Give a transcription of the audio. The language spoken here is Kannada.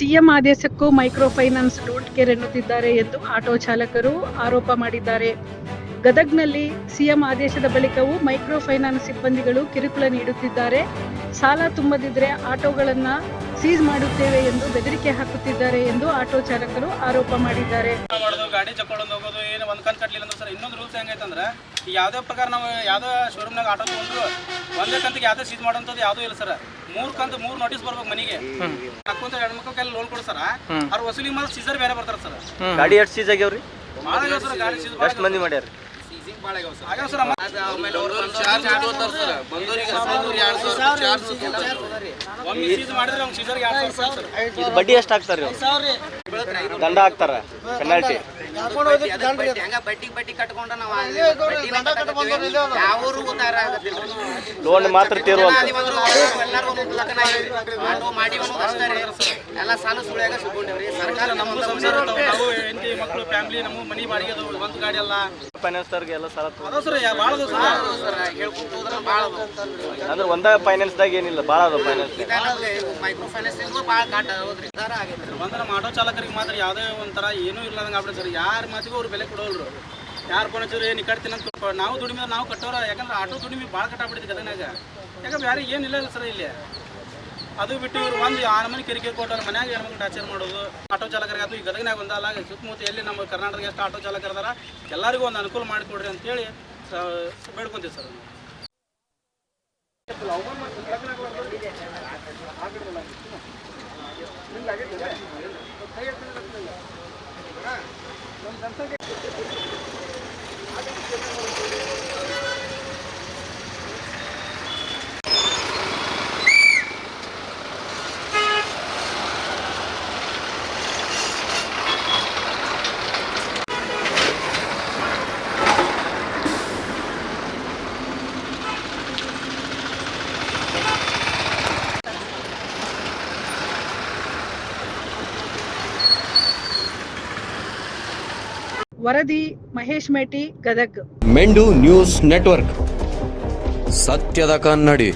ಸಿಎಂ ಆದೇಶಕ್ಕೂ ಮೈಕ್ರೋ ಫೈನಾನ್ಸ್ ಡೋಂಟ್ ಕೇರ್ ಎನ್ನುತ್ತಿದ್ದಾರೆ ಎಂದು ಆಟೋ ಚಾಲಕರು ಆರೋಪ ಮಾಡಿದ್ದಾರೆ. ಗದಗ್ನಲ್ಲಿ ಸಿಎಂ ಆದೇಶದ ಬಳಿಕವೂ ಮೈಕ್ರೋ ಫೈನಾನ್ಸ್ ಸಿಬ್ಬಂದಿಗಳು ಕಿರುಕುಳ ನೀಡುತ್ತಿದ್ದಾರೆ. ಸಾಲ ತುಂಬದಿದ್ರೆ ಆಟೋಗಳನ್ನ ಸೀಸ್ ಮಾಡುತ್ತೇವೆ ಎಂದು ಬೆದರಿಕೆ ಹಾಕುತ್ತಿದ್ದಾರೆ ಎಂದು ಆಟೋ ಚಾಲಕರು ಆರೋಪ ಮಾಡಿದ್ದಾರೆ. ಕಟ್ಟಲಿಲ್ಲ ಅಂದ್ರೆ ಈಗ ಯಾವುದೇ ಪ್ರಕಾರ ನಾವು ಯಾವುದೇ ಶೋರೂಮ್ನಾಗ ಆಟೋ ತೊಗೊಂಡ್ರು ಒಂದೇ ಕಂತಿಗೆ ಯಾವುದೇ ಸೀಸ್ ಮಾಡೋಂಥದ್ದು ಯಾವುದೂ ಇಲ್ಲ ಸರ್ ಮೂರು ಕಂತು ಮೂರು ನೋಟಿಸ್ ಬರ್ಬೇಕು ಮನೆಗೆ. ಅಕ್ಕಂತ ಎರಡು ಮಕ್ಕಳ ಕೈಲಿ ಲೋನ್ ಕೊಡು ಸರ್ ಅವ್ರ ವಸೂಲಿ ಮಾಡಿ ಸೀಸರ್ ಬೇರೆ ಬರ್ತಾರೆ ಸರ್ ಗಾಡಿ ಎಷ್ಟು ಸೀಸ್ ಆಗ್ಯಾವ್ರಿ? ಭಾಳ ಆಗ್ಯಾವ ಸರ್ ಗಾಡಿ ಸೀಸ್ ಎಷ್ಟು ಮಂದಿ ಮಾಡ್ಯಾರ ಆಗ್ಯಾವ ಸರ್ ಎರಡು ಸಾವಿರ ಇದು ಬಡ್ಡಿ ಎಷ್ಟು ಹಾಕ್ತಾರೆ ದಂಡ ಹಾಕ್ತಾರ ಪೆನಾಲ್ಟಿ ಲೋನ್ ಮಾತ್ರ ತೀರುವಂತ. ಮಾಡಿ ಎಲ್ಲ ಸಾಲ ಸುಳ್ಯಾಗ ಸರ್ಕಾರ ನಮ್ಮ ಸಂಸಾರ ನಾವು ಹೆಂಡತಿ ಮಕ್ಕಳು ಫ್ಯಾಮಿಲಿ ನಮ್ಮ ಮನೆ ಬಾಡಿಗೆ ಒಂದು ಗಾಡಿ ಅಲ್ಲ. ಫೈನಾನ್ಸ್ದವ್ರಿಗೆ ಎಲ್ಲ ಸಾಲ ಅಂದ್ರೆ ಒಂದ ಫೈನಾನ್ಸ್ದಾಗ ಏನಿಲ್ಲ ಭಾಳ ಅದ ಫೈನಾನ್ಸ್ ಒಂದು ನಮ್ಮ ಆಟೋ ಚಾಲಕರಿಗೆ ಮಾತ್ರ ಯಾವುದೇ ಒಂಥರ ಏನೂ ಇಲ್ಲದಂಗೆ ಆಗ್ಬಿಡ ಸರ್. ಯಾರ ಮಾತಿಗೂ ಅವ್ರು ಬೆಲೆ ಕೊಡೋಲ್ರು. ಯಾರು ಹಚ್ಚಿದ್ರು ಏನು ಅಂತ ನಾವು ದುಡಿಮೆ ನಾವು ಕಟ್ಟೋರ, ಯಾಕಂದ್ರೆ ಆಟೋ ದುಡಿಮೆ ಭಾಳ ಕಟ್ಟಾಗ್ಬಿಟ್ಟಿದೆ ಗದನಾಗ ಯಾಕಂದ್ರೆ ಯಾರಿಗೆ ಏನಿಲ್ಲ ಇಲ್ಲ ಸರ್ ಇಲ್ಲಿ. ಅದು ಬಿಟ್ಟು ಇವ್ರು ಒಂದು ಆರು ಮನೆ ಕಿರಿಕಿರಿ ಕೊಟ್ಟವ್ರ, ಮನ್ಯಾಗ ಹೆಣ್ಮಕ್ಳು ಟಾರ್ಚರ್ ಮಾಡೋದು. ಆಟೋ ಚಾಲಕರಿಗೆ ಅದು ಈ ಗದಗನಾಗ ಒಂದಲ್ಲ ಸುತ್ತಮುತ್ತ ಎಲ್ಲಿ ನಮ್ಮ ಕರ್ನಾಟಕದ ಎಷ್ಟು ಆಟೋ ಚಾಲಕರು ಅದಾರ ಎಲ್ಲರಿಗೂ ಒಂದು ಅನುಕೂಲ ಮಾಡಿಕೊಡ್ರಿ ಅಂತೇಳಿ ಬೇಡ್ಕೊಂತೀವಿ ಸರ್. ನಮ್ಮ ಜನಸಂಖ್ಯೆ ವರದಿ ಮಹೇಶ್ ಮೇಟಿ ಗದಗ್. ಮೆಂಡು ನ್ಯೂಸ್ ನೆಟ್ವರ್ಕ್. ಸತ್ಯದ ಕನ್ನಡಿ.